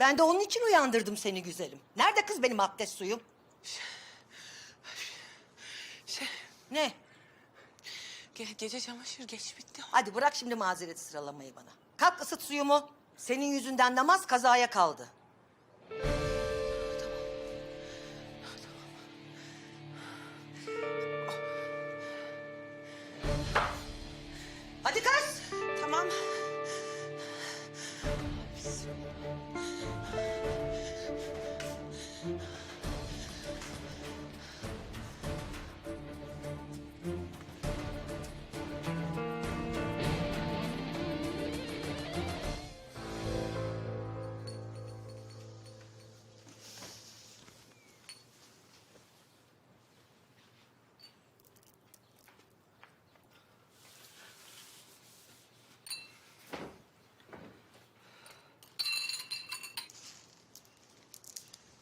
Ben de onun için uyandırdım seni güzelim. Nerede kız benim abdest suyum? Şey, Ne? ge- gece çamaşır geç bitti. Hadi bırak şimdi mazeret sıralamayı bana. Kalk ısıt suyumu. Senin yüzünden namaz kazaya kaldı.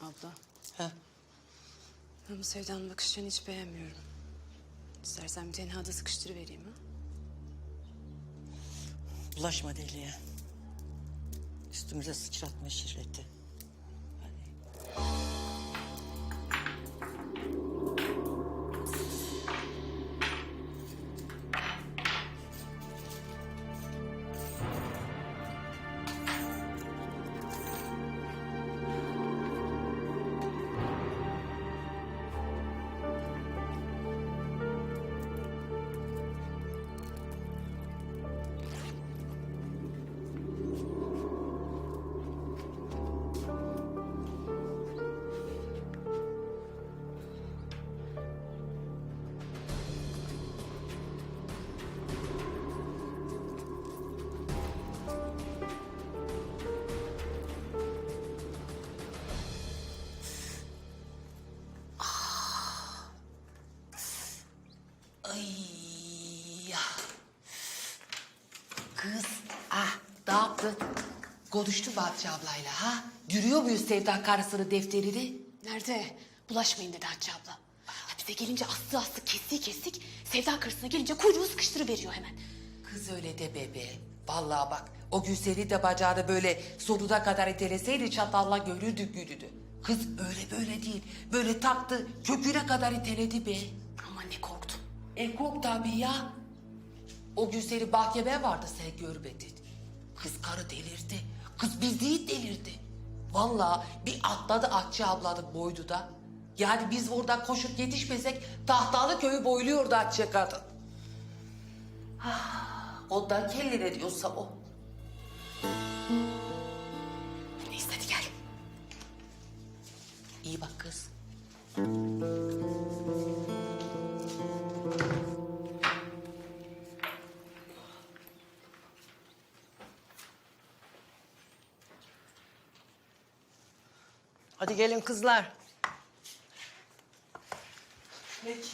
Abla, Ha. ben bu Sevda'nın bakışlarını hiç beğenmiyorum. İstersen bir tenhada sıkıştırıvereyim ha. Bulaşma deliye. Üstümüze sıçratma şirreti. Konuştu mu Hatice ablayla ha? Görüyor muyuz Sevda karısının defterini? Nerede? Bulaşmayın dedi Hatice abla. Ya bize gelince aslı aslı kesik kesik. Sevda karısına gelince kuyruğu sıkıştırıveriyor hemen. Kız öyle de bebe. Vallahi bak o gün seni de bacağını böyle sonuna kadar iteleseydi çatalla görürdük gününü. Kız öyle böyle değil. Böyle taktı köküne kadar iteledi be. Aman ne korktum. E kork tabii ya. O gün seni mahkemeye vardı sen görmedin. Kız karı delirdi. Kız bizi delirdi. Vallahi bir atladı Atçı ablanın boydu da. Yani biz oradan koşup yetişmesek tahtalı köyü boyluyordu Atçı kadın. Ah, Ondan kelline diyorsa o. Neyse hadi gel. İyi bak kız. Hadi gelin kızlar. Peki.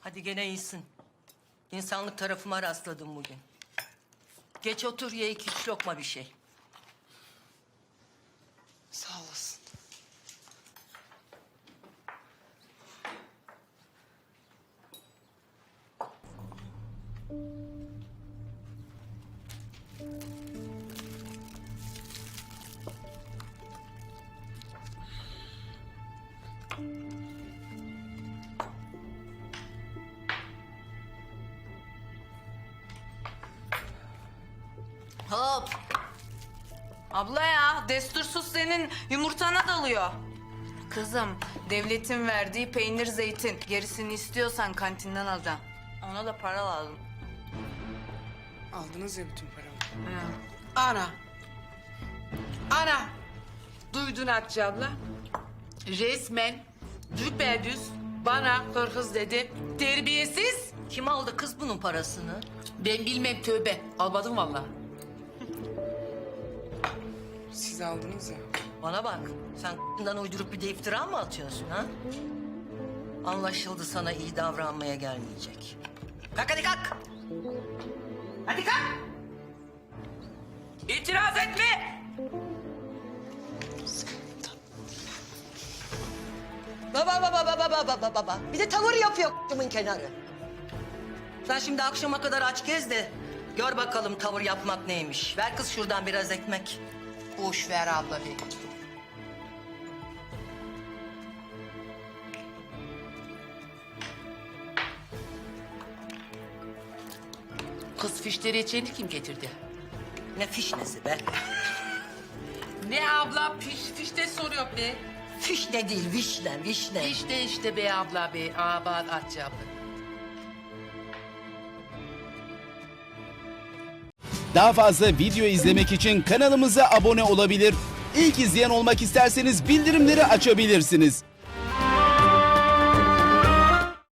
Hadi gene iyisin. İnsanlık tarafıma rastladım bugün. Geç otur ye iki üç lokma bir şey. Hop. Abla ya destursuz senin yumurtana dalıyor. Kızım devletin verdiği peynir zeytin. Gerisini istiyorsan kantinden alacaksın. Ona da para lazım. Aldınız ya bütün paramı. Ana. Ana. Duydun Hatice abla. Resmen düpedüz bana hırhız dedi. Terbiyesiz. Kim aldı kız bunun parasını? Ben bilmem tövbe. Almadım vallahi. Siz aldınız ya. Bana bak. Sen k***dan uydurup bir de iftira mı atıyorsun ha? Anlaşıldı sana iyi davranmaya gelmeyecek. Kalk hadi kalk. Hadi kalk. İtiraz etme. Baba baba baba baba baba. Bir de tavır yapıyor k***ımın kenarı. Sen şimdi akşama kadar aç gez de gör bakalım tavır yapmak neymiş. Ver kız şuradan biraz ekmek. Boş ver abla be. Kız fişleri içeni kim getirdi? Ne fişnesi be? Ne abla piş fişte soruyor be. Fiş ne değil vişne vişne. İşte işte be abla be. Aa bak abla. Daha fazla video izlemek için kanalımıza abone olabilir. İlk izleyen olmak isterseniz bildirimleri açabilirsiniz.